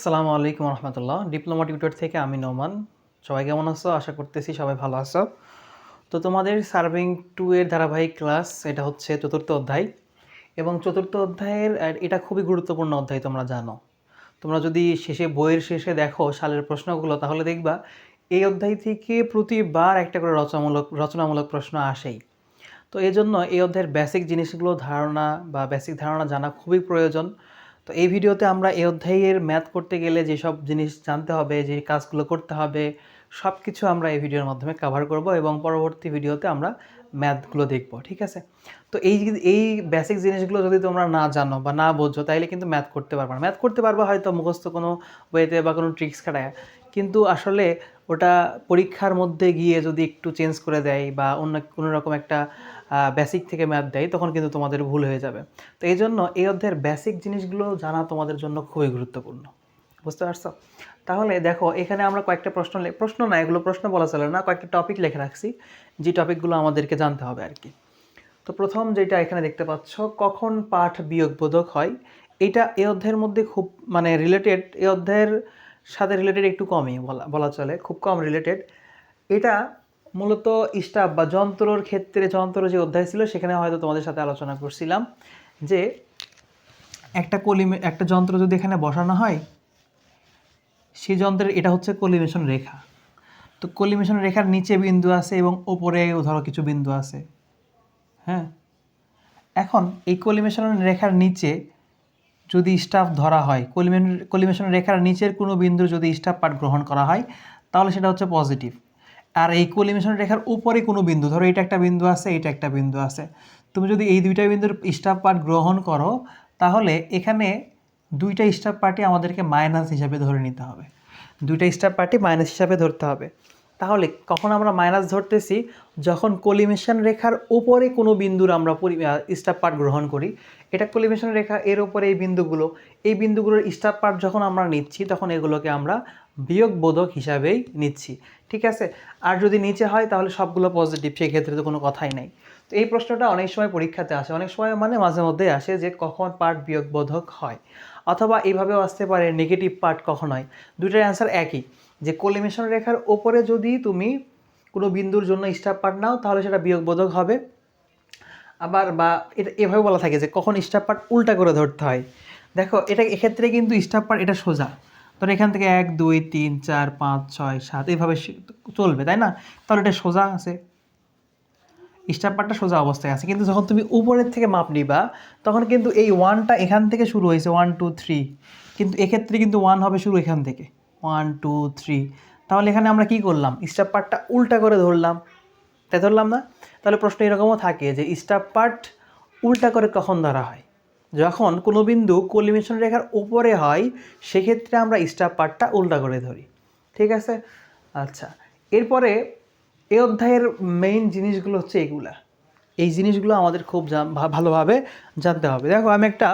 আসসালামু আলাইকুম রহমতুল্লাহ। Diploma tutor থেকে আমি নোমান। সবাই কেমন আছো? আশা করতেছি সবাই ভালো আছো। তো তোমাদের সার্ভিং টু এর ধারাবাহিক ক্লাস এটা হচ্ছে চতুর্থ অধ্যায়। এবং চতুর্থ অধ্যায়ের এটা খুবই গুরুত্বপূর্ণ অধ্যায় তোমরা জানো। তোমরা যদি শেষে, বইয়ের শেষে দেখো সালের প্রশ্নগুলো, তাহলে দেখবা এই অধ্যায় থেকে প্রতিবার একটা করে রচনামূলক রচনামূলক প্রশ্ন আসেই। তো এই জন্য এই অধ্যায়ের বেসিক জিনিসগুলো ধারণা বা বেসিক ধারণা জানা খুবই প্রয়োজন। তো এই ভিডিওতে আমরা এই অধ্যায়ের ম্যাথ করতে গেলে যেসব জিনিস জানতে হবে, যে কাজগুলো করতে হবে সব কিছু আমরা এই ভিডিওর মাধ্যমে কভার করব এবং পরবর্তী ভিডিওতে আমরা ম্যাথগুলো দেখব, ঠিক আছে? তো এই এই বেসিক জিনিসগুলো যদি তোমরা না জানো বা না বোঝো, তাইলে কিন্তু ম্যাথ করতে পারবে না। ম্যাথ করতে পারবে হয়তো মুখস্থ কোনো বইতে বা কোনো ট্রিক্স খাটায়, কিন্তু আসলে ওটা পরীক্ষার মধ্যে গিয়ে যদি একটু চেঞ্জ করে দেয় বা অন্য কোনো রকম একটা বেসিক থেকে ম্যাথ দেয়, তখন কিন্তু তোমাদের ভুল হয়ে যাবে। তো এই জন্য এই অধ্যায়ের বেসিক জিনিসগুলো জানা তোমাদের জন্য খুবই গুরুত্বপূর্ণ। বুঝতে পারছ? তাহলে দেখো, এখানে আমরা কয়েকটা প্রশ্ন প্রশ্ন না, এগুলো প্রশ্ন বলা চলে না, কয়েকটা টপিক লিখে রাখছি, যে টপিকগুলো আমাদেরকে জানতে হবে আর কি। তো প্রথম যেটা এখানে দেখতে পাচ্ছ, কখন পাঠ বিয়োগ বোধক হয়? এটা এই অধ্যায়ের মধ্যে খুব মানে রিলেটেড এই অধ্যায়ের সাথে রিলেটেড একটু কমই বলা বলা চলে, খুব কম রিলেটেড এটা মূলত স্টাফ বা যন্ত্রর ক্ষেত্রে যন্ত্র যে অধ্যায় ছিল, সেখানে হয়তো তোমাদের সাথে আলোচনা করছিলাম যে একটা কলিমে, একটা যন্ত্র যদি এখানে বসানো হয়, সেই যন্ত্রের এটা হচ্ছে কলিমেশন রেখা। তো কলিমেশন রেখার নিচে বিন্দু আছে এবং ওপরে ধরো কিছু বিন্দু আছে। হ্যাঁ? এখন এই কলিমেশন রেখার নিচে যদি স্টাফ ধরা হয় কলিমেশন রেখার নিচের কোনো বিন্দু যদি স্টাফ পার্ট গ্রহণ করা হয়, তাহলে সেটা হচ্ছে পজিটিভ আর এই কলিমেশন রেখার উপরে কোনো বিন্দু, ধরো এটা একটা বিন্দু আছে, এটা একটা বিন্দু আছে। তুমি যদি এই দুইটা বিন্দুর স্টাফ পার্ট গ্রহণ করো, তাহলে এখানে দুইটা স্টাফ পার্টি আমাদেরকে মাইনাস হিসাবে ধরে নিতে হবে। দুইটা স্টাফ পার্টি মাইনাস হিসাবে ধরতে হবে। তাহলে কখন আমরা মাইনাস ধরতেছি? যখন কলিমেশন রেখার উপরে কোনো বিন্দুর আমরা স্টাফ পার্ট গ্রহণ করি, এটা কলিমেশন রেখা এর উপরে এই বিন্দুগুলো, এই বিন্দুগুলোর স্টাফ পার্ট যখন আমরা নিচ্ছি, তখন এগুলোকে আমরা বিয়োগ বোধক হিসাবেই নিচ্ছি, ঠিক আছে? আর যদি নিচে হয়, তাহলে সবগুলো পজিটিভ সেক্ষেত্রে তো কোনো কথাই নাই। তো এই প্রশ্নটা অনেক সময় পরীক্ষাতে আসে, অনেক সময় মানে মাঝে মধ্যে আসে যে কখন পার্ট বিয়োগ বোধক হয়, অথবা এইভাবেও আসতে পারে নেগেটিভ পার্ট কখন হয়। দুইটার অ্যান্সার একই, যে কোলিমেশন রেখার ওপরে যদি তুমি কোনো বিন্দুর জন্য স্টাফ পার্ট নাও, তাহলে সেটা বিয়োগ বোধক হবে। আবার বা এটা এভাবে বলা থাকে যে কখন স্টাফ পার্ট উল্টা করে ধরতে হয়। দেখো, এটা এক্ষেত্রে কিন্তু স্টাফ পার্ট এটা সোজা ধরো এখান থেকে এক, দুই, তিন, চার, পাঁচ, ছয়, সাত এইভাবে চলবে, তাই না? তাহলে এটা সোজা আছে। স্টাফ পার্টটা সোজা অবস্থায় আছে। কিন্তু যখন তুমি উপরের থেকে মাপ নিবা, তখন কিন্তু এই ওয়ানটা এখান থেকে শুরু হয়েছে ওয়ান টু থ্রি কিন্তু এক্ষেত্রে কিন্তু ওয়ান হবে শুরু এখান থেকে। ওয়ান টু থ্রি তাহলে এখানে আমরা কি করলাম? স্টাফ পার্টটা উল্টা করে ধরলাম। তাই ধরলাম না? তাহলে প্রশ্ন এরকমও থাকে যে স্টাফ পার্ট উল্টা করে কখন ধরা হয়? যখন কোনো বিন্দু কলিমেশন রেখার উপরে হয়, সেক্ষেত্রে আমরা স্টাফ পার্টটা উল্টা করে ধরি। ঠিক আছে? আচ্ছা এরপরে এ অধ্যায়ের মেইন জিনিসগুলো হচ্ছে এগুলা। এই জিনিসগুলো আমাদের খুব ভালোভাবে জানতে হবে। দেখো, আমি একটা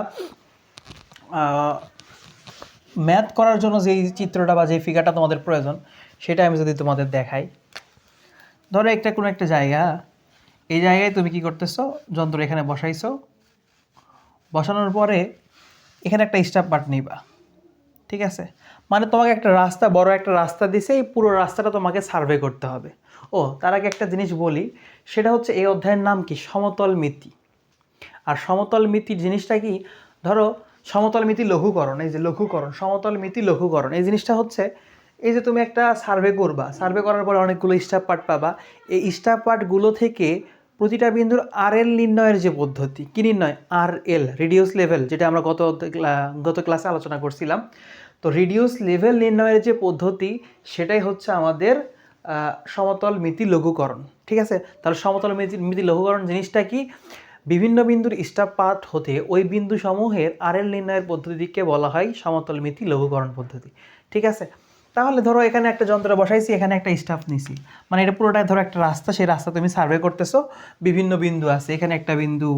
ম্যাথ করার জন্য যেই চিত্রটা বা যেই ফিগারটা তোমাদের প্রয়োজন, সেটা আমি যদি তোমাদের দেখাই। ধরো একটা কোনো একটা জায়গা, এই জায়গায় তুমি কি করতেছো? যন্ত্র এখানে বসাইছো। বসানোর পরে এখানে একটা স্টাফ পার্ট নিবা। ঠিক আছে? মানে তোমাকে একটা রাস্তা, বড় একটা রাস্তা দিছে, এই পুরো রাস্তাটা তোমাকে সার্ভে করতে হবে। ও, তার আগে একটা জিনিস বলি, সেটা হচ্ছে এই অধ্যায়ের নাম কি? সমতল মিতি। আর সমতল মিতির জিনিসটা কি? ধরো, সমতল মিতি লঘুকরণ, এই যে লঘুকরণ, সমতল মিতি লঘুকরণ, এই জিনিসটা হচ্ছে, এই যে তুমি একটা সার্ভে করবা সার্ভে করার পরে অনেকগুলো স্টাফ পার্ট পাবা। এই স্টাফ পার্টগুলো থেকে প্রতিটা বিন্দুর আর এল নির্ণয়ের যে পদ্ধতি, কী নির্ণয়? আর এল রিডিউস লেভেল যেটা আমরা গত গত ক্লাসে আলোচনা করছিলাম। তো রিডিউস লেভেল নির্ণয়ের যে পদ্ধতি, সেটাই হচ্ছে আমাদের সমতল মিতি লঘুকরণ, ঠিক আছে? তাহলে সমতল মিতি মিতি লঘুকরণ জিনিসটা কি? বিভিন্ন বিন্দুর স্টাফ পার্ট হতে ওই বিন্দু সমূহের আরএল নির্ণয়ের পদ্ধতিকে বলা হয় সমতল মিতি লঘুকরণ পদ্ধতি, ঠিক আছে? তাহলে ধরো এখানে একটা যন্ত্র বসাইছি, এখানে একটা স্টাফ নিছি। মানে এটা পুরোটাই ধরো একটা রাস্তা, সেই রাস্তা তুমি সার্ভে করতেছো, বিভিন্ন বিন্দু আছে, এখানে একটা বিন্দু,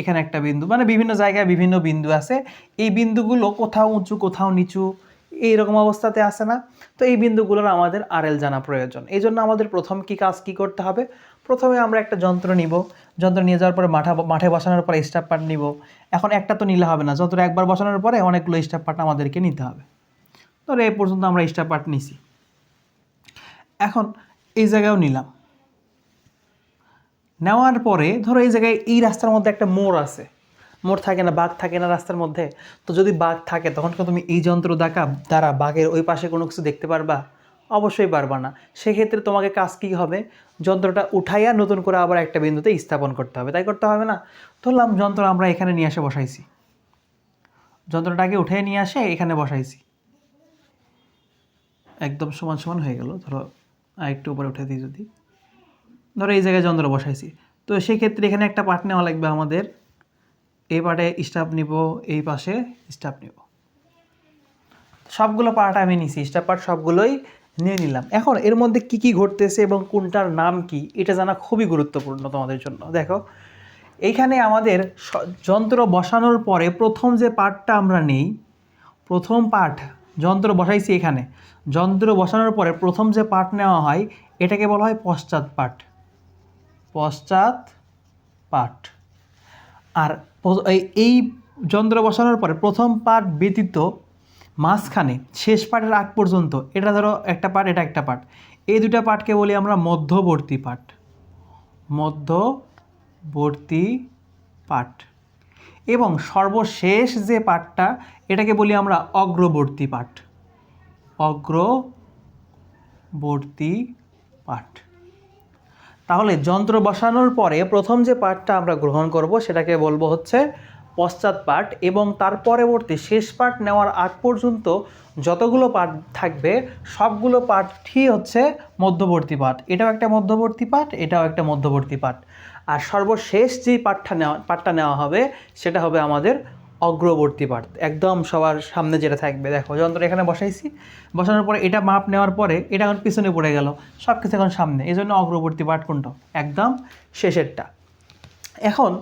এখানে একটা বিন্দু মানে বিভিন্ন জায়গায় বিভিন্ন বিন্দু আছে। এই বিন্দুগুলো কোথাও উঁচু, কোথাও নিচু, এইরকম অবস্থাতে আসে না। তো এই বিন্দুগুলোর আমাদের আরএল জানা প্রয়োজন। এই জন্য আমাদের প্রথম কি কাজ কি করতে হবে? প্রথমে আমরা একটা যন্ত্র নিব। যন্ত্র নিয়ে যাওয়ার পরে মাঠা, মাঠে বসানোর পরে স্টাফ পার্ট নিব। এখন একটা তো নিলে হবে না। যন্ত্র একবার বসানোর পরে অনেকগুলো স্টাফ পার্ট আমাদেরকে নিতে হবে। ধরো এই পর্যন্ত আমরা স্টার পার্ট নিছি। এখন এই জায়গায়ও নিলাম। নেওয়ার পরে ধরো এই জায়গায় এই রাস্তার মধ্যে একটা মোড় আছে। মোড় থাকে না, বাঘ থাকে না রাস্তার মধ্যে। তো যদি বাঘ থাকে, তখন তুমি এই যন্ত্র দেখা দ্বারা বাঘের ওই পাশে কোনো কিছু দেখতে পারবা? অবশ্যই পারবা না। সেক্ষেত্রে তোমাকে কাজ কী হবে? যন্ত্রটা উঠাইয়া নতুন করে আবার একটা বিন্দুতে স্থাপন করতে হবে। তাই করতে হবে না? ধরলাম যন্ত্র আমরা এখানে নিয়ে এসে বসাইছি। যন্ত্রটাকে উঠে নিয়ে আসে এখানে বসাইছি। একদম সমান সমান হয়ে গেল। ধরো আর একটু উপরে উঠে দিই যদি। ধরো এই জায়গায় যন্ত্র বসাইছি। তো সেক্ষেত্রে এখানে একটা পার্ট নেওয়া লাগবে আমাদের। এই পার্টে স্টাফ নিব, এই পাশে স্টাফ নিব। সবগুলো পার্ট আমি নিছি স্টাফ পার্ট সবগুলোই নিয়ে নিলাম। এখন এর মধ্যে কি কি ঘটতেছে এবং কোনটার নাম কি, এটা জানা খুবই গুরুত্বপূর্ণ তোমাদের জন্য। দেখো এইখানে আমাদের যন্ত্র বসানোর পরে প্রথম যে পার্টটা আমরা নেই, প্রথম পার্ট যন্ত্র বসাইছি এখানে। যন্ত্র বসানোর পরে প্রথম যে পার্ট নেওয়া হয়, এটাকে বলা হয় পশ্চাৎ পার্ট পশ্চাৎ পার্ট আর এই- যন্ত্র বসানোর পরে প্রথম পার্ট ব্যতীত মাঝখানে শেষ পার্টের আগ পর্যন্ত, এটা ধরো একটা পার্ট এটা একটা পার্ট এই দুটা পার্টকে বলি আমরা মধ্যবর্তী পার্ট মধ্যবর্তী পার্ট এবং সর্বশেষ যে পাঠটা, এটাকে বলি আমরা অগ্রবর্তী পাঠ। অগ্রবর্তী পাঠ। তাহলে যন্ত্র বসানোর পরে প্রথম যে পাঠটা আমরা গ্রহণ করব, সেটাকে বলব হচ্ছে পশ্চাৎ পাঠ এবং তার পরবর্তী শেষ পাঠ নেওয়ার আগ পর্যন্ত যতগুলো পাঠ থাকবে, সবগুলো পাঠই হচ্ছে মধ্যবর্তী পাঠ। এটাও একটা মধ্যবর্তী পাঠ, এটাও একটা মধ্যবর্তী পার্ট আর সর্বশেষ যেই পাঠটা নেওয়া পাঠটা নেওয়া হবে, সেটা হবে আমাদের অগ্রবর্তী পাঠ। একদম সবার সামনে যেটা থাকবে। দেখো, যন্ত্র এখানে বসাইছি। বসানোর পরে এটা মাপ নেওয়ার পরে এটা এখন পিছনে পড়ে গেল। সব কিছু এখন সামনে। এই জন্য অগ্রবর্তী পাঠ কোনটা? একদম শেষেরটা। এখন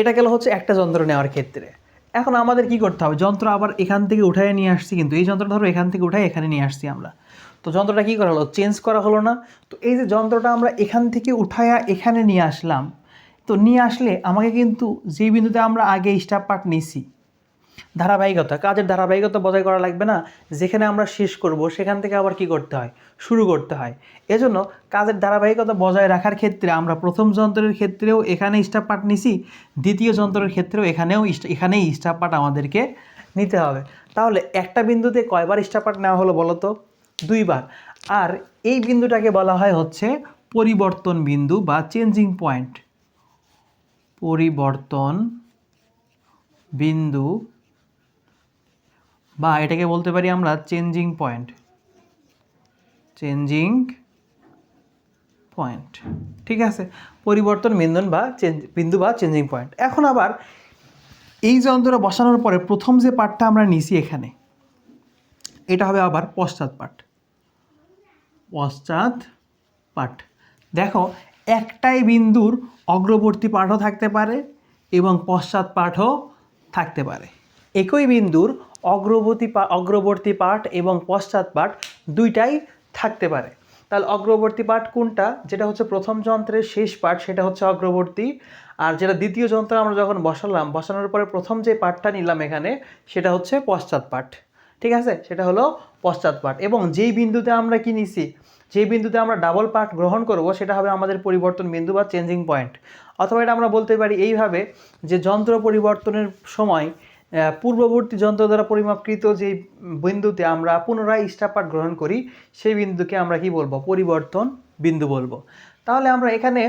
এটা গেল হচ্ছে একটা যন্ত্র নেওয়ার ক্ষেত্রে। এখন আমাদের কি করতে হবে? যন্ত্র আবার এখান থেকে উঠায় নিয়ে আসছি কিন্তু, এই যন্ত্র ধরো এখান থেকে উঠায় এখানে নিয়ে আসছি আমরা। তো যন্ত্রটা কী করা হলো? চেঞ্জ করা হলো না। তো এই যে যন্ত্রটা আমরা এখান থেকে উঠায়া এখানে নিয়ে আসলাম তো নিয়ে আসলে আমাকে কিন্তু যেই বিন্দুতে আমরা আগে স্টাফ পার্ট নিছি, ধারাবাহিকতা, কাজের ধারাবাহিকতা বজায় করা লাগবে না। যেখানে আমরা শেষ করব, সেখান থেকে আবার কি করতে হয়? শুরু করতে হয়। এজন্য কাজের ধারাবাহিকতা বজায় রাখার ক্ষেত্রে আমরা প্রথম যন্ত্রের ক্ষেত্রেও এখানে স্টাফ পার্ট নিছি, দ্বিতীয় যন্ত্রের ক্ষেত্রেও এখানেও এখানেই স্টাফ পার্ট আমাদেরকে নিতে হবে। তাহলে একটা বিন্দুতে কয়বার স্টাফ পার্ট নেওয়া হলো বলো তো দুইবার। আর এই বিন্দুটাকে বলা হয় হচ্ছে পরিবর্তন বিন্দু বা চেঞ্জিং পয়েন্ট পরিবর্তন বিন্দু বা এটাকে বলতে পারি আমরা চেঞ্জিং পয়েন্ট চেঞ্জিং পয়েন্ট ঠিক আছে? পরিবর্তন বিন্দন বা চেঞ্জ বিন্দু বা চেঞ্জিং পয়েন্ট এখন আবার এই যন্ত্র বসানোর পরে প্রথম যে পার্টটা আমরা নিছি এখানে, এটা হবে আবার পশ্চাৎ পার্ট পশ্চাৎ পার্ট দেখো একটাই বিন্দুর অগ্রবর্তী পাঠও থাকতে পারে এবং পশ্চাৎ পাঠও থাকতে পারে। একই বিন্দুর অগ্রবর্তী অগ্রবর্তী পাঠ এবং পশ্চাৎ পাঠ দুইটাই থাকতে পারে। তাহলে অগ্রবর্তী পাঠ কোনটা? যেটা হচ্ছে প্রথম যন্ত্রের শেষ পাঠ, সেটা হচ্ছে অগ্রবর্তী। আর যেটা দ্বিতীয় যন্ত্র আমরা যখন বসালাম, বসানোর পরে প্রথম যে পাঠটা নিলাম এখানে, সেটা হচ্ছে পশ্চাৎ পাঠ। ঠিক আছে? সেটা হলো পশ্চাৎ পাঠ। এবং যেই বিন্দুতে আমরা কি নিছি? যেই বিন্দুতে আমরা ডাবল পার্ট গ্রহণ করব, সেটা হবে আমাদের পরিবর্তন বিন্দু বা চেঞ্জিং পয়েন্ট অথবা এটা আমরা বলতে পারি এইভাবে যে যন্ত্র পরিবর্তনের সময় পূর্ববর্তী যন্ত্র দ্বারা পরিমাপকৃত যে বিন্দুতে আমরা পুনরায় স্টার পার্ট গ্রহণ করি, সেই বিন্দুকে আমরা কি বলব? পরিবর্তন বিন্দু বলব। তাহলে আমরা এখানে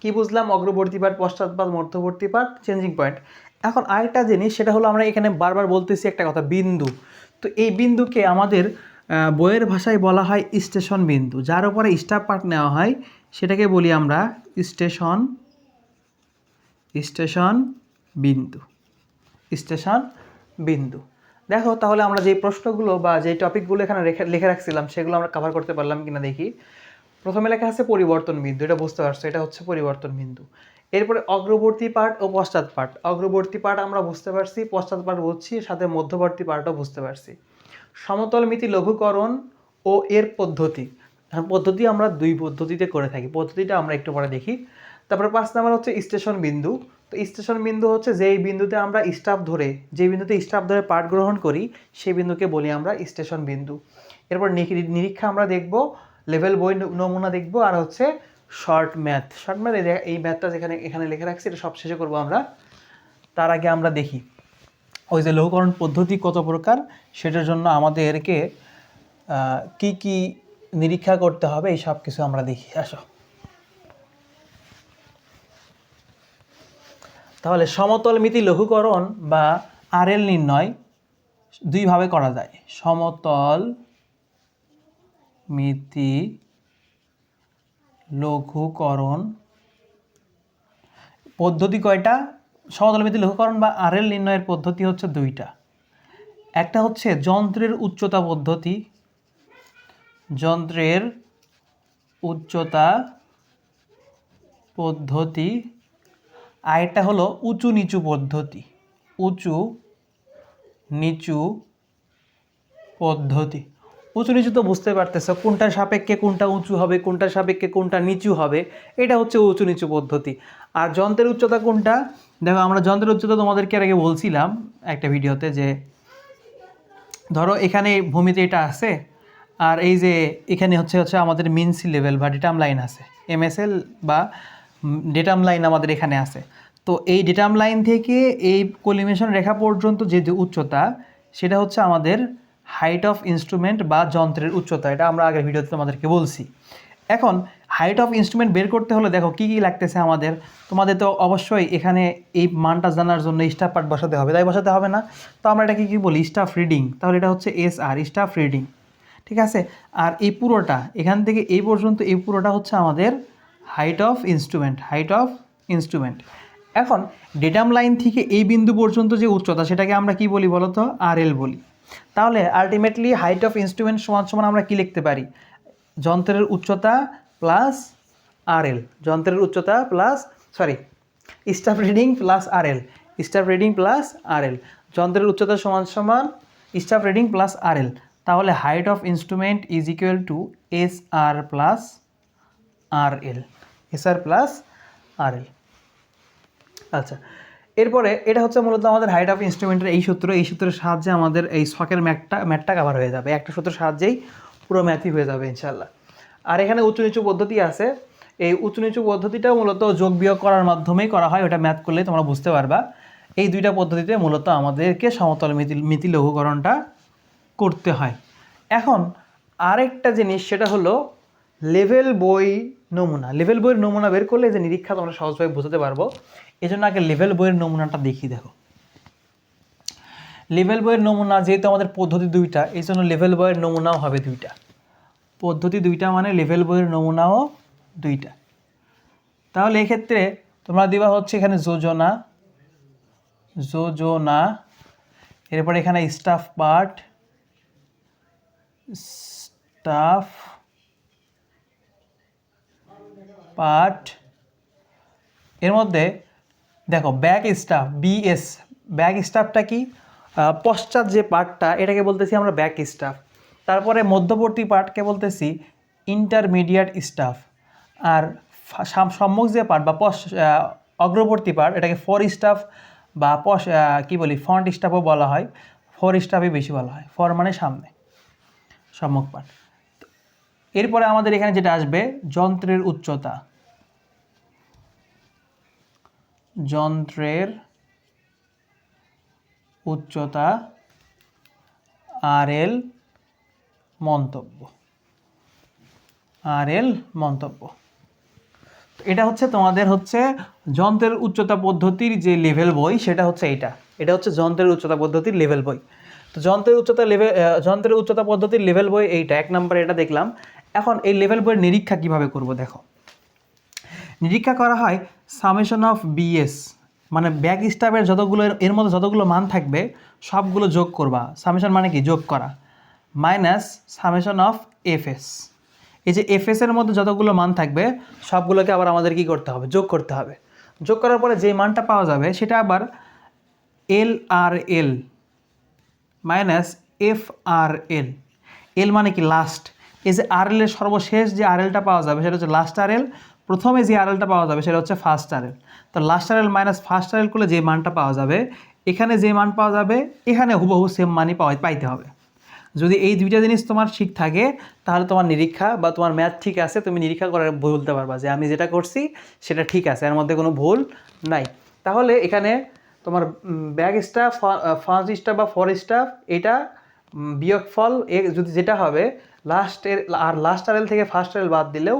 কি বুঝলাম? অগ্রবর্তী পার্ট পশ্চাৎপাত মধ্যবর্তী পার্ট চেঞ্জিং পয়েন্ট এখন আরেকটা জিনিস, সেটা হলো আমরা এখানে বারবার বলতেছি একটা কথা, বিন্দু। তো এই বিন্দুকে আমাদের বইয়ের ভাষায় বলা হয় স্টেশন বিন্দু। যার উপরে স্টাফ পার্ট নেওয়া হয়, সেটাকে বলি আমরা স্টেশন স্টেশন বিন্দু স্টেশন বিন্দু। দেখো, তাহলে আমরা যে প্রশ্নগুলো বা যে টপিকগুলো এখানে রেখে লিখে রাখছিলাম, সেগুলো আমরা কভার করতে পারলাম কিনা দেখি। প্রথমে লেখা আছে পরিবর্তন বিন্দু, এটা বুঝতে পারছ, এটা হচ্ছে পরিবর্তন বিন্দু। এরপরে অগ্রবর্তী পার্ট ও পশ্চাৎ পার্ট। অগ্রবর্তী পার্ট আমরা বুঝতে পারছি, পশ্চাৎ পার্ট বুঝছি, সাথে মধ্যবর্তী পার্টও বুঝতে পারছি। সমতলমিতি লঘুকরণ ও এর পদ্ধতি। পদ্ধতি আমরা দুই পদ্ধতিতে করে থাকি। পদ্ধতিটা আমরা একটু পরে দেখি। তারপরে পাঁচ নাম্বার হচ্ছে স্টেশন বিন্দু। তো স্টেশন বিন্দু হচ্ছে যেই বিন্দুতে আমরা স্টাফ ধরে, যে বিন্দুতে স্টাফ ধরে পাঠ গ্রহণ করি, সেই বিন্দুকে বলি আমরা স্টেশন বিন্দু। এরপর নিরীক্ষা আমরা দেখব, লেভেল বই নমুনা দেখব, আর হচ্ছে শর্ট ম্যাথ। শর্ট ম্যাথ এই ম্যাথটা যেখানে, এখানে লেখা রাখছি, এটা সব শেষে করব আমরা। তার আগে আমরা দেখি। ওই যে লঘুকরণ পদ্ধতি কত প্রকার, সেটার জন্য আমাদেরকে কি কি নিরীক্ষা করতে হবে, এই সব কিছু আমরা দেখি, আসো। তাহলে সমতল মিতি লঘুকরণ বা আরএল নির্ণয় দুইভাবে করা যায়। সমতল মিতি লঘুকরণ পদ্ধতি কয়টা? সমতল মিতি লঘুকরণ বা আরএল নির্ণয়ের পদ্ধতি হচ্ছে দুইটা। একটা হচ্ছে যন্ত্রের উচ্চতা পদ্ধতি। যন্ত্রের উচ্চতা পদ্ধতি। আর একটা হলো উঁচু নিচু পদ্ধতি। উঁচু নিচু পদ্ধতি। উঁচু নিচু তো বুঝতে পারতেছো কোনটার সাপেক্ষে কোনটা উঁচু হবে কোনটার সাপেক্ষে কোনটা নিচু হবে, এটা হচ্ছে উঁচু নিচু পদ্ধতি। আর যন্ত্রের উচ্চতা কোনটা? দেখো, আমরা যন্ত্রের উচ্চতা তোমাদেরকে এর আগে বলছিলাম একটা ভিডিওতে যে, ধরো এখানে ভূমিতে এটা আছে, আর এই যে এখানে হচ্ছে হচ্ছে আমাদের মিন সি লেভেল বা ডেটাম লাইন আছে এমএসএল বা ডেটাম লাইন আমাদের এখানে আছে। তো এই ডেটাম লাইন থেকে এই কলিমেশন রেখা পর্যন্ত যে যে উচ্চতা, সেটা হচ্ছে আমাদের হাইট অফ ইনস্ট্রুমেন্ট বা যন্ত্রের উচ্চতা, এটা আমরা আগের ভিডিওতে তোমাদেরকে বলছি। এখন হাইট অফ ইনস্ট্রুমেন্ট বের করতে হলে দেখো কী কী লাগতেছে আমাদের। তোমাদের তো অবশ্যই এখানে এই মানটা জানার জন্য স্টাফ পার্ট বসাতে হবে। তাই বসাতে হবে না? তো আমরা এটাকে কী বলি? স্টাফ রিডিং তাহলে এটা হচ্ছে এস আর স্টাফ রিডিং ঠিক আছে? আর এই পুরোটা, এখান থেকে এই পর্যন্ত এই পুরোটা হচ্ছে আমাদের height of instrument height of instrument এখন ডেটাম লাইন থেকে এই বিন্দু পর্যন্ত যে উচ্চতা, সেটাকে আমরা কি বলি বলো তো আর এল বলি। তাহলে আলটিমেটলি হাইট অফ ইনস্ট্রুমেন্ট সমান সমান আমরা কি লিখতে পারি? যন্ত্রের উচ্চতা প্লাস আর এল যন্ত্রের উচ্চতা plus sorry staff reading plus R L staff reading plus R L যন্ত্রের উচ্চতা সমান সমান staff reading plus R L তাহলে height of instrument is equal to S R plus R L S R plus R L আচ্ছা এরপরে এটা হচ্ছে মূলত আমাদের হাইট অফ ইনস্ট্রুমেন্টের এই সূত্র। এই সূত্রের সাহায্যে আমাদের এই শখের ম্যাটটা ম্যাটটা কাভার হয়ে যাবে। একটা সূত্রের সাহায্যেই পুরো ম্যাথই হয়ে যাবে ইনশাল্লাহ আর এখানে উঁচু নিচু পদ্ধতি আছে। এই উঁচু নিচু পদ্ধতিটাও মূলত যোগ বিয়োগ করার মাধ্যমেই করা হয়, ওটা ম্যাথ করলেই তোমরা বুঝতে পারবা। এই দুইটা পদ্ধতিতে মূলত আমাদেরকে সমতল মিতি মিতি লঘুকরণটা করতে হয়। এখন আরেকটা জিনিস, সেটা হলো লেভেল বই নমুনা। লেভেল বইয়ের নমুনা বের করলে যে নিরীক্ষা তোমরা সহজভাবে বোঝাতে পারব এই জন্য আগে লেভেল বইয়ের নমুনাটা দেখি, দেখো। লেভেল বইয়ের নমুনা যেহেতু আমাদের পদ্ধতি দুইটা এই জন্য লেভেল বইয়ের নমুনাও হবে দুইটা। পদ্ধতি দুইটা মানে লেভেল বইয়ের নমুনাও দুইটা। তাহলে এক্ষেত্রে তোমরা দিবা হচ্ছে এখানে যোজনা যোজনা, এরপর এখানে স্টাফ পার্ট স্টাফ পার্ট এর মধ্যে দেখো ব্যাক স্টাফ বিএস ব্যাক স্টাফটা কি? পশ্চাৎ যে পার্টটা এটাকে বলতেছি আমরা ব্যাক স্টাফ তারপরে মধ্যবর্তী পার্টকে বলতেছি ইন্টারমিডিয়েট স্টাফ আর সম্মুখ যে পার্ট বা পশ অগ্রবর্তী পার্ট এটাকে ফর স্টাফ বা পশ কি বলি ফ্রন্ট স্টাফও বলা হয়। ফর স্টাফই বেশি বলা হয়। ফর মানে সামনে, সম্মুখ পার্ট এরপরে আমাদের এখানে যেটা আসবে, যন্ত্রের উচ্চতা। যন্ত্রের উচ্চতা আর এল মন্তব্য। আর এল মন্তব্য। এটা হচ্ছে তোমাদের হচ্ছে যন্ত্রের উচ্চতা পদ্ধতির যে লেভেল বই, সেটা হচ্ছে এটা। এটা হচ্ছে যন্ত্রের উচ্চতা পদ্ধতির লেভেল বই। তো যন্ত্রের উচ্চতা লেভেল যন্ত্রের উচ্চতা পদ্ধতির লেভেল বই এইটা, এক নম্বরে এটা দেখলাম। এখন এই লেভেল বইয়ের নিরীক্ষা কীভাবে করব দেখো। নিরীক্ষা করা হয় সামেশন অফ বিএস মানে ব্যাক স্টাফের যতগুলো, এর মধ্যে যতগুলো মান থাকবে, সবগুলো যোগ করবা। সামেশন মানে কি? যোগ করা। মাইনাস সামেশন অফ এফএস এই যে এফএস এর মধ্যে যতগুলো মান থাকবে, সবগুলোকে আবার আমাদের কি করতে হবে? যোগ করতে হবে। যোগ করার পরে যে মানটা পাওয়া যাবে, সেটা আবার এল আর এল মাইনাস এফ আর এল এল মানে কি? লাস্ট এই যে আর এল এর সর্বশেষ যে আর এলটা পাওয়া যাবে, সেটা হচ্ছে লাস্ট আর এল প্রথমে যে আরএলটা পাওয়া যাবে, সেটা হচ্ছে ফার্স্ট আরএল তো last RL minus first RL করলে যে মানটা পাওয়া যাবে, এখানে যে মান পাওয়া যাবে, এখানে হুবহু সেম মানই পাওয়া পাইতে হবে। যদি এই দুইটা জিনিস তোমার ঠিক থাকে তাহলে তোমার নিরীক্ষা বা তোমার ম্যাথ ঠিক আছে তুমি নিরীক্ষা করে বলতে পারবা যে আমি যেটা করছি সেটা ঠিক আছে এর মধ্যে কোনো ভুল নাই। তাহলে এখানে তোমার ব্যাগ স্টাফ ফার্স্ট স্টাফ বা ফর স্টাফ এটা উম, বিয়োগফল এ যদি যেটা হবে লাস্টের আর লাস্ট আরেল থেকে ফার্স্ট আরেল বাদ দিলেও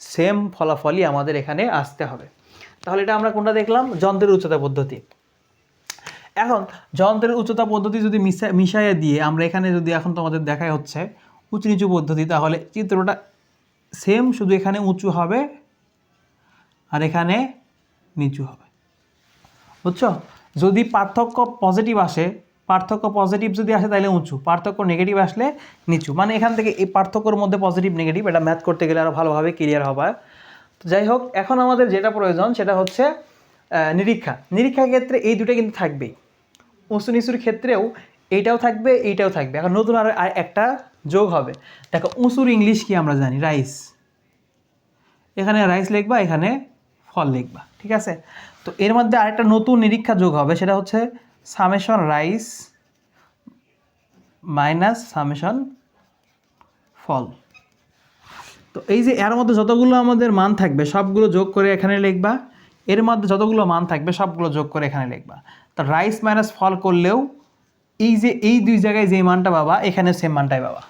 সেম ফলাফলই আমাদের এখানে আসতে হবে। তাহলে এটা আমরা কোনটা দেখলাম? যন্ত্রের উচ্চতা পদ্ধতি। এখন যন্ত্রের উচ্চতা পদ্ধতি যদি মিশা মিশাইয়ে দিয়ে আমরা এখানে যদি এখন তোমাদের দেখাই হচ্ছে উঁচু নিচু পদ্ধতি, তাহলে চিত্রটা সেম শুধু এখানে উঁচু হবে আর এখানে নিচু হবে। বুঝছ? যদি পার্থক্য পজিটিভ আসে, পার্থক্য পজিটিভ যদি আসে তাহলে উঁচু, পার্থক্য নেগেটিভ আসলে নিচু। মানে এখান থেকে এই পার্থক্যর মধ্যে পজিটিভ নেগেটিভ এটা ম্যাথ করতে গেলে আরও ভালোভাবে ক্লিয়ার হবে। তো যাই হোক, এখন আমাদের যেটা প্রয়োজন সেটা হচ্ছে নিরীক্ষা। নিরীক্ষার ক্ষেত্রে এই দুটো কিন্তু থাকবেই। উঁচু নিচুর ক্ষেত্রেও এইটাও থাকবে এইটাও থাকবে। এখন নতুন আর একটা যোগ হবে। দেখো, উঁচুর ইংলিশ কি আমরা জানি? রাইস। এখানে রাইস লিখবা, এখানে ফল লিখবা, ঠিক আছে? তো এর মধ্যে আরেকটা নতুন নিরীক্ষা যোগ হবে, সেটা হচ্ছে summation rise minus summation fall. তো এই যে এর মধ্যে যতগুলো আমাদের মান থাকবে, সবগুলো যোগ করে এখানে লিখবা এর মধ্যে যতগুলো মান থাকবে, সবগুলো যোগ করে এখানে লিখবা। তো রাইস মাইনাস ফল করলেও এই যে, এই দুই জায়গায় যে মানটা পাবা, এখানে সেম মানটাই পাবা।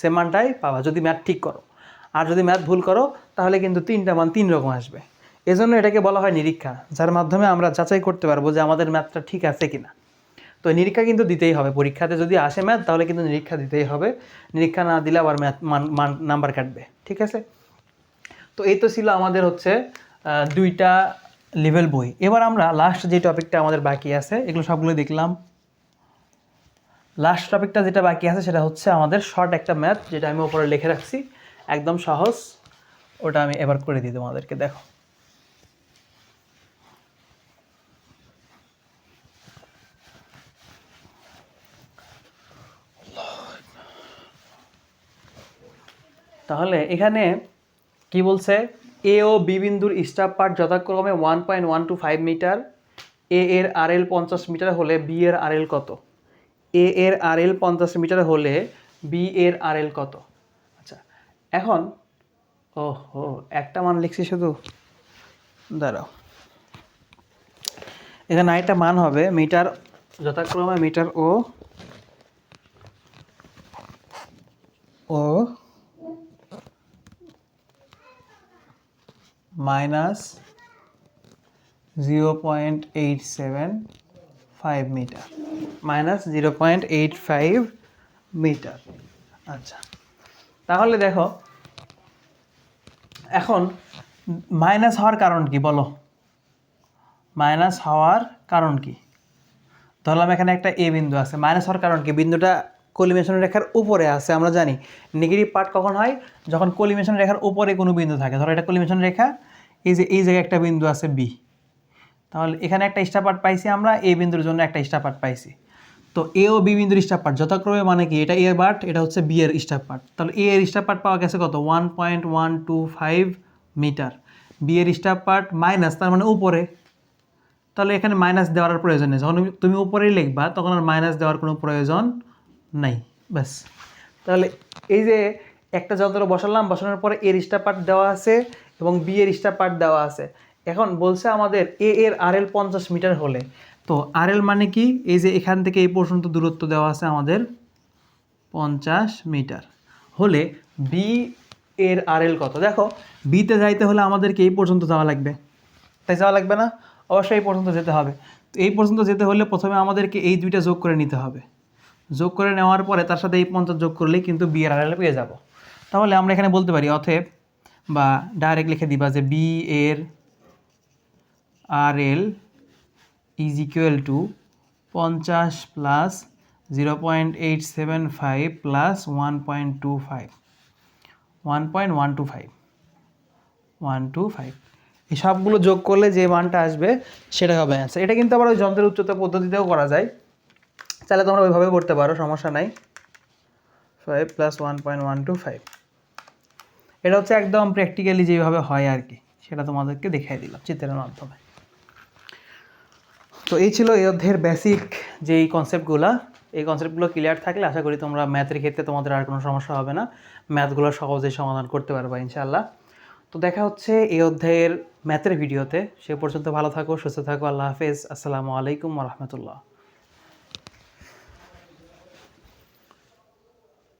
সেম মানটাই পাবা, যদি ম্যাথ ঠিক করো। আর যদি ম্যাথ ভুল করো, তাহলে কিন্তু তিনটা মান তিন রকম আসবে। এজন্য এটাকে বলা হয় নিরীক্ষা, যার মাধ্যমে আমরা যাচাই করতে পারব যে আমাদের ম্যাথটা ঠিক আছে কিনা। তো নিরীক্ষা কিন্তু দিতেই হবে। পরীক্ষাতে যদি আসে ম্যাথ তাহলে কিন্তু নিরীক্ষা দিতেই হবে। নিরীক্ষা না দিলে আবার ম্যাথ মান নাম্বার কাটবে, ঠিক আছে? তো এই তো ছিল আমাদের হচ্ছে দুইটা লেভেল বই। এবার আমরা লাস্ট যে টপিকটা আমাদের বাকি আছে, এগুলো সবগুলো দেখলাম। লাস্ট টপিকটা যেটা বাকি আছে সেটা হচ্ছে আমাদের শর্ট একটা ম্যাথ যেটা আমি ওপরে লিখে রাখছি। একদম সহজ। ওটা আমি এবার করে দিই তোমাদেরকে, দেখো। তাহলে এখানে কি বলছে? এ ও বি বিন্দুর স্টাফ পার্ট যথাক্রমে one point one two five metre A এর আর এল পঞ্চাশ মিটার হলে বি এর আর এল কত? এ এর আর এল পঞ্চাশ মিটার হলে বি এর আর এল কত? আচ্ছা এখন ও হো একটা মান লিখছি শুধু? দাঁড়াও। এখানে আরেকটা মান হবে মিটার যথাক্রমে মিটার ও ও minus zero point eight seven five metre minus zero point eight five metre আচ্ছা। তাহলে দেখো, এখন মাইনাস হওয়ার কারণ কি বলো? মাইনাস হওয়ার কারণ কি? ধরলাম এখানে একটা এ বিন্দু আছে। মাইনাস হওয়ার কারণ কি? বিন্দুটা কলিমেশন রেখার উপরে আছে, আমরা জানি। নেগেটিভ পার্ট কখন হয়? যখন কলিমেশন রেখার উপরে কোনো বিন্দু থাকে। ধরো এটা কলিমেশন রেখা এই যে, এই জায়গায় একটা বিন্দু আছে বি তাহলে এখানে একটা স্টাপার্ট পাইছি আমরা এ বিন্দুর জন্য একটা স্টার পার্ট পাইছি। তো এ ও বি বিন্দুর স্টাপার্ট যথাক্রমে মানে কি? এটা এ এর পার্ট এটা হচ্ছে বি এর স্টার পার্ট তাহলে এ এর স্টার পার্ট পাওয়া গেছে কত? One point one two five metre B এর স্টার পার্ট মাইনাস তার মানে উপরে। তাহলে এখানে মাইনাস দেওয়ার প্রয়োজন নেই। যখন তুমি- তুমি উপরেই লিখবা, তখন আর মাইনাস দেওয়ার কোনো প্রয়োজন নাই। ব্যাস। তাহলে এই যে একটা যন্ত্র বসালাম, বসানোর পরে এর স্টাপার্ট দেওয়া আছে। এবং বি এর স্টার পার্ট দেওয়া আছে। এখন বলছে আমাদের এ এর আর এল পঞ্চাশ মিটার হলে। তো আর এল মানে কি? এই যে এখান থেকে এই পর্যন্ত দূরত্ব দেওয়া আছে আমাদের পঞ্চাশ মিটার হলে বি এর আর এল কত? দেখো বিতে যাইতে হলে আমাদেরকে এই পর্যন্ত যাওয়া লাগবে। তাই যাওয়া লাগবে না? অবশ্যই এই পর্যন্ত যেতে হবে। তো এই পর্যন্ত যেতে হলে প্রথমে আমাদেরকে এই দুইটা যোগ করে নিতে হবে। যোগ করে নেওয়ার পরে তার সাথে এই পঞ্চাশ যোগ করলেই কিন্তু বি এর আর এল পেয়ে যাব। তাহলে আমরা এখানে বলতে পারি অথেব বা ডাইরেক্ট লিখে দিবা যে বি এর R L is equal to পঞ্চাশ plus zero point eight seven five plus one point two five one point one two five one two five এই সবগুলো যোগ করলে যে মানটা আসবে সেটা হবে অ্যান্সার এটা কিন্তু আবার ওই যন্ত্রের উচ্চতা পদ্ধতিতেও করা যায়। তাহলে তোমরা ওইভাবে করতে পারো, সমস্যা নাই। Five plus one point one two five এটা হচ্ছে একদম প্র্যাকটিক্যালি যেভাবে হয় আর কি, সেটা তোমাদেরকে দেখিয়ে দিলাম চিত্রের মাধ্যমে। তো এই ছিল এই অধ্যায়ের বেসিক যেই কনসেপ্টগুলো এই কনসেপ্টগুলো ক্লিয়ার থাকলে আশা করি তোমরা ম্যাথের ক্ষেত্রে তোমাদের আর কোনো সমস্যা হবে না। ম্যাথগুলো সহজেই সমাধান করতে পারবা ইনশাআল্লাহ। তো দেখা হচ্ছে এই অধ্যায়ের ম্যাথের ভিডিওতে সে পর্যন্ত ভালো থাকো, সুস্থ থাকো, আল্লাহ হাফেজ। আসসালামু আলাইকুম রহমতুল্লাহ।